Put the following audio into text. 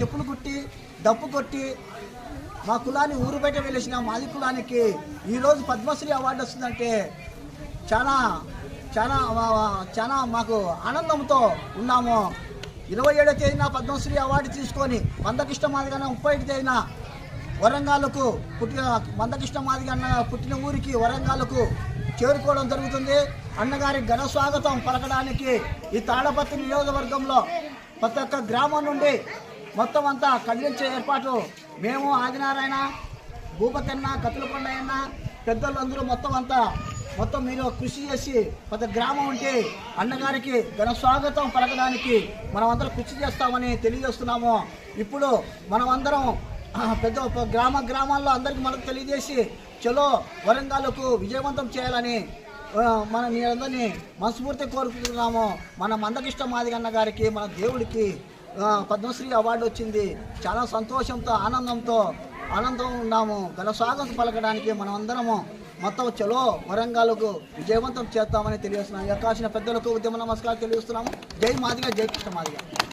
చెప్పులు కుట్టి డప్పు కొట్టి మా కులాన్ని ఊరు బయట వెళ్ళేసిన మాది కులానికి ఈరోజు పద్మశ్రీ అవార్డు వస్తుందంటే చాలా చాలా చాలా మాకు ఆనందంతో ఉన్నాము. ఇరవై ఏడో తేదీన పద్మశ్రీ అవార్డు తీసుకొని మందకృష్ణ మాదిగా ముప్పై ఐదు తేదీన వరంగల్కు పుట్టిన మందకృష్ణ మాదిగా అన్న పుట్టిన ఊరికి వరంగల్కు చేరుకోవడం జరుగుతుంది. అన్నగారి ఘన స్వాగతం పలకడానికి ఈ తాళపత్రి నియోజకవర్గంలో ప్రతి ఒక్క గ్రామం నుండి మొత్తం అంతా కదిలించే ఏర్పాటు మేము ఆదినారాయణ భూపతన్న కతులకొండయన్న పెద్దలందరూ మొత్తం అంతా మొత్తం మీరు కృషి చేసి ప్రతి గ్రామం ఉంటే అన్నగారికి ఘన స్వాగతం పలకడానికి మనమందరం కృషి చేస్తామని తెలియజేస్తున్నాము. ఇప్పుడు మనమందరం పెద్ద గ్రామ గ్రామాల్లో అందరికీ మనకు తెలియజేసి చలో వరంగల్కు విజయవంతం చేయాలని మనం మన మనస్ఫూర్తి కోరుకుంటున్నాము. మన మందకిష్ట మాదిగన్న గారికి మన దేవుడికి పద్మశ్రీ అవార్డు వచ్చింది. చాలా సంతోషంతో ఆనందంతో ఆనందం ఉన్నాము. గల స్వాగతం పలకడానికి మనమందరము మొత్తం చలో వరంగల్కు విజయవంతం చేస్తామని తెలియజేస్తున్నాం. ఈ పెద్దలకు ఉద్యమ నమస్కారం తెలియజేస్తున్నాము. జై మాదిగా జై కృష్ణ మాదిగా.